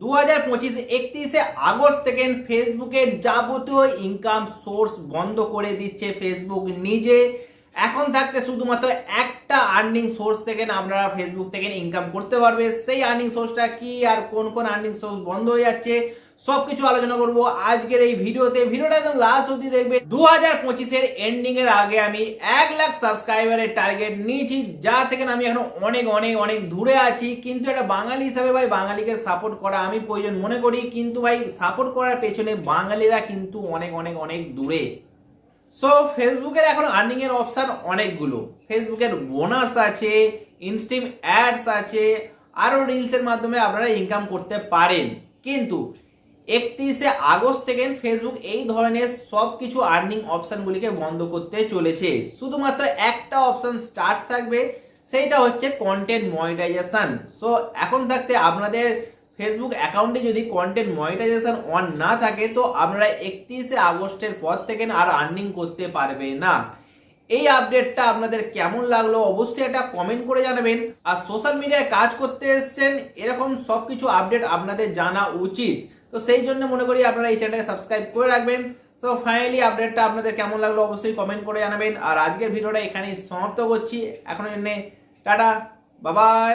দু হাজার পঁচিশ একত্রিশে আগস্ট থেকে ফেসবুকের যাবতীয় ইনকাম সোর্স বন্ধ করে দিচ্ছে ফেসবুক নিজে। এখন থাকতে শুধুমাত্র একটা আর্নিং সোর্স থেকে আপনারা ফেসবুক থেকে ইনকাম করতে পারবে। সেই আর্নিং সোর্সটা কি আর কোন কোন আর্নিং সোর্স বন্ধ হয়ে যাচ্ছে? সব কিছু আলোচনা করব আজকের এই ভিডিওতে। ভিডিওটা একদম লাস্ট অবধি দেখবে। দু হাজার পঁচিশের এন্ডিং এর আগে আমি এক লাখ সাবস্ক্রাইবারের টার্গেট নিয়েছি, যা থেকে আমি এখন অনেক অনেক অনেক দূরে আছি। কিন্তু একটা বাঙালি হিসাবে ভাই, বাঙালিকে সাপোর্ট করা আমি প্রয়োজন মনে করি। কিন্তু ভাই সাপোর্ট করার পেছনে বাঙালিরা কিন্তু অনেক অনেক অনেক দূরে। সো ফেসবুকের এখন আর্নিং এর অপশন অনেকগুলো। ফেসবুকের বোনাস আছে ইনস্টিম অ্যাডস আছে আরও রিলসের মাধ্যমে আপনারা ইনকাম করতে পারেন। কিন্তু একত্রিশে আগস্ট থেকে ফেসবুক এই ধরনের সব কিছু আর্নিং অপশানগুলিকে বন্ধ করতে চলেছে। শুধুমাত্র একটা অপশান স্টার্ট থাকবে, সেইটা হচ্ছে কন্টেন্ট মনিটাইজেশন সো এখন থাকতে আপনাদের ফেসবুক অ্যাকাউন্টে যদি কন্টেন্ট মনিটাইজেশন অন না থাকে, তো আপনারা একত্রিশে আগস্টের পর থেকে আর আর্নিং করতে পারবে না। এই আপডেটটা আপনাদের কেমন লাগল অবশ্যই একটা কমেন্ট করে জানাবেন। আর সোশ্যাল মিডিয়ায় কাজ করতে এসেছেন, এরকম সব কিছু আপডেট আপনাদের জানা উচিত। তো সেই জন্য মনে করি আপনারা এই চ্যানেলটাকে সাবস্ক্রাইব করে রাখবেন। সো ফাইনালি আপডেটটা আপনাদের কেমন লাগল অবশ্যই কমেন্ট করে জানাবেন। আর আজকের ভিডিওটা এখানেই সমাপ্ত করছি। এখনও জন্য টাটা বাবাই